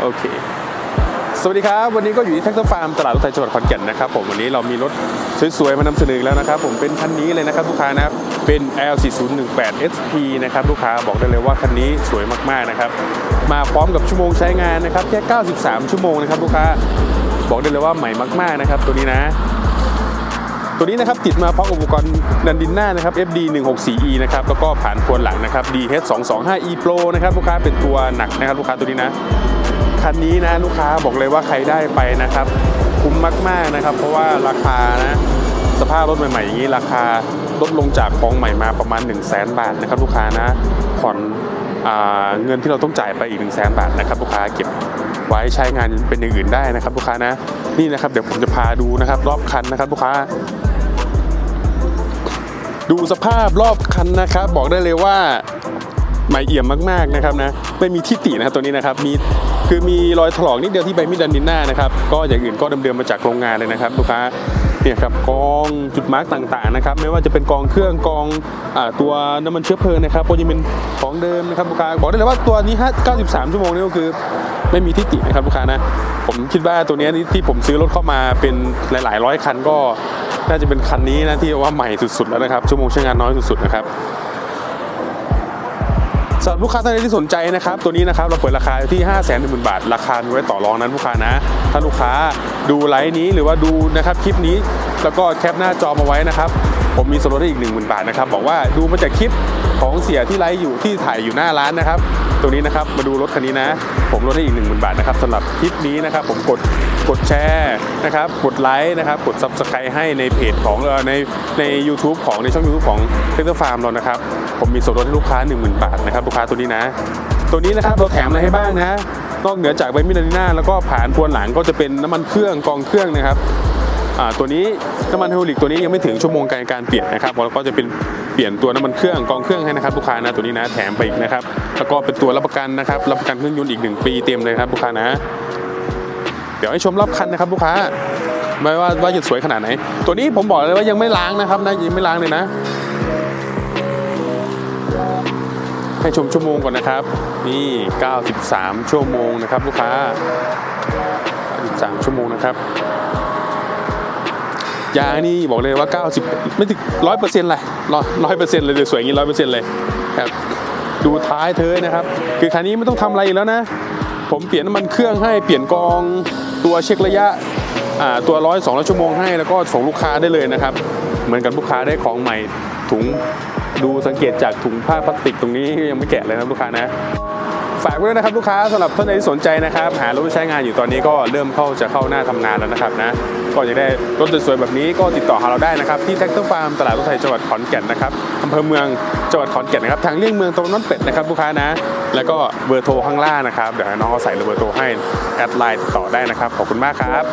โอเค สวัสดีครับ วันนี้ก็อยู่ที่แท็กซ์ฟาร์มตลาดรถไฟจังหวัดขอนแก่นนะครับผมวันนี้เรามีรถสวยๆ มานำเสนอแล้วนะครับ ผมเป็นคันนี้เลยนะครับลูกค้านะเป็น L4018 SP นะครับลูกค้าบอกได้เลยว่าคันนี้สวยมากๆนะครับมาพร้อมกับชั่วโมงใช้งานนะครับแค่ 93 ชั่วโมงนะครับลูกค้าบอกได้เลยว่าใหม่มากๆนะครับ ตัวนี้นะตัวนี้นะครับติดมาพร้อมอุปกรณ์ดันดินหน้านะครับ FD 164E นะครับแล้วก็ผ่านพวนหลังนะครับ DH 225E Pro นะครับลูกค้าเป็นตัวหนักนะครับลูกค้าตัวนี้นะ คันนี้นะลูกค้าบอกเลยว่าใครได้ไปนะครับ คุ้มมากๆนะครับ เพราะว่าราคานะสภาพรถใหม่ๆอย่างนี้ราคาลดลงจากของใหม่มาประมาณ 1 0 0 0 0แบาทนะครับ ลูกค้านะผ่อนเงินที่เราต้องจ่ายไปอีก 1 0 0 0 0แบาทนะครับลูกค้าเก็บไว้ใช้งานเป็นอย่างอื่นได้นะครับ ลูกค้านะนี่นะครับเดี๋ยวผมจะพาดูนะครับรอบคันนะครับลูกค้า ดูสภาพรอบคันนะครับ บอกได้เลยว่าใหม่เอี่ยมมากๆนะครับนะไม่มีที่ตินะครับตัวนี้นะครับมี คือมีรอยถลอกนิดเดียวที่ใบมีดดันดินหน้านะครับก็อย่างอื่นก็เดิมๆมาจากโรงงานเลยนะครับลูกค้าเนี่ยครับกองจุดมาร์กต่างๆนะครับไม่ว่าจะเป็นกองเครื่องกองอตัวน้ำมันเชื้อเพลิงนะครับก็ยังเป็นของเดิมนะครับลูกค้าบอกได้เลยว่าตัวนี้ฮะ93 ชั่วโมงนี่ก็คือไม่มีที่ตินะครับลูกค้านะผมคิดว่าตัวนี้ที่ผมซื้อรถเข้ามาเป็นหลาย ๆ ร้อยคันก็น่าจะเป็นคันนี้นะที่ว่าใหม่สุดๆแล้วนะครับชั่วโมงใช้งานน้อยสุดๆนะครับ สำหรับลูกค้าท่านใดที่สนใจนะครับ ตัวนี้นะครับเราเปิดราคาที่ 5 1 0 0 0 0 บาท ราคามีไว้ต่อรองนั้นลูกค้านะ ถ้าลูกค้าดูไลฟ์นี้หรือว่าดูนะครับคลิปนี้ แล้วก็แคปหน้าจอมาไว้นะครับ ผมมีส่วนลดให้อีก 10,000 บาทนะครับ บอกว่าดูมาจากคลิปของเสียที่ไลฟ์อยู่ที่ถ่ายอยู่หน้าร้านนะครับ ตัวนี้นะครับมาดูรถคันนี้นะ ผมลดให้อีก 10,000 บาทนะครับสำหรับคลิปนี้นะครับ ผมกดกดแชร์นะครับกดไลค์นะครับกด subscribe ให้ในเพจของเอ่อในใน YouTube ของในช่อง YouTube ของเทคเตอร์ฟาร์มเรานะครับ ผมมีส่วนลดให้ลูกค้า 10,000 บาทนะครับลูกค้าตัวนี้นะ ตัวนี้นะครับเราแถมอะไรให้บ้างนะนอกเหนือจากใบมิลานิน่าแล้วก็ผ่านพวนหลังก็จะเป็นน้ำมันเครื่องกองเครื่องนะครับตัวนี้น้ำมันไฮดรอลิกตัวนี้ยังไม่ถึงชั่วโมงการการเปลี่ยนนะครับแล้วก็จะเป็นเปลี่ยนตัวน้ำมันเครื่องกองเครื่องให้นะครับลูกค้านะตัวนี้นะแถมไปอีกนะครับแล้วก็เป็นตัวรับประกันนะครับรับประกันเครื่องยนต์อีก 1 ปีเต็มเลยครับลูกค้านะ เดี๋ยวให้ชมรอบคันนะครับลูกค้าไม่ว่าว่าจะสวยขนาดไหน ตัวนี้ผมบอกเลยว่ายังไม่ล้างนะครับนะยังไม่ล้างเลยนะ ให้ชมชั่วโมงก่อนนะครับ นี่ 93 ชั่วโมงนะครับ ลูกค้า 93 ชั่วโมงนะครับ ยางนี่บอกเลยว่า 90 ไม่ถึงร้อยเปอร์เซ็นต์เลยร้อยเปอร์เซ็นต์เลยสวยอย่างนี้ร้อยเปอร์เซ็นต์เลยครับดูท้ายเธอนะครับ คือคันนี้ไม่ต้องทำอะไรอีกแล้วนะ ผมเปลี่ยนน้ำมันเครื่องให้เปลี่ยนกองตัวเช็คระยะตัวร้อยสองร้อยชั่วโมงให้แล้วก็ส่งลูกค้าได้เลยนะครับ เหมือนกับลูกค้าได้ของใหม่ถุง ดูสังเกตจากถุงผ้าพลาสติกตรงนี้ยังไม่แกะเลยนะลูกค้านะฝากไว้ด้วยนะครับลูกค้าสำหรับท่านใดที่สนใจนะครับ หารถใช้งานอยู่ตอนนี้ก็เริ่มเข้าจะเข้าหน้าทำงานแล้วนะครับนะก็อยากได้รถสวยๆแบบนี้ก็ติดต่อหาเราได้นะครับ ที่แท็กเตอร์ฟาร์มตลาดรถไทยจังหวัดขอนแก่นนะครับอำเภอเมืองจังหวัดขอนแก่นนะครับทางเลี่ยงเมืองตรงน้นเป็ดนะครับลูกค้านะ แล้วก็เบอร์โทรข้างล่างนะครับเดี๋ยวน้องเขาใส่เบอร์โทรให้แอดไลน์ติดต่อได้นะครับขอบคุณมากครับ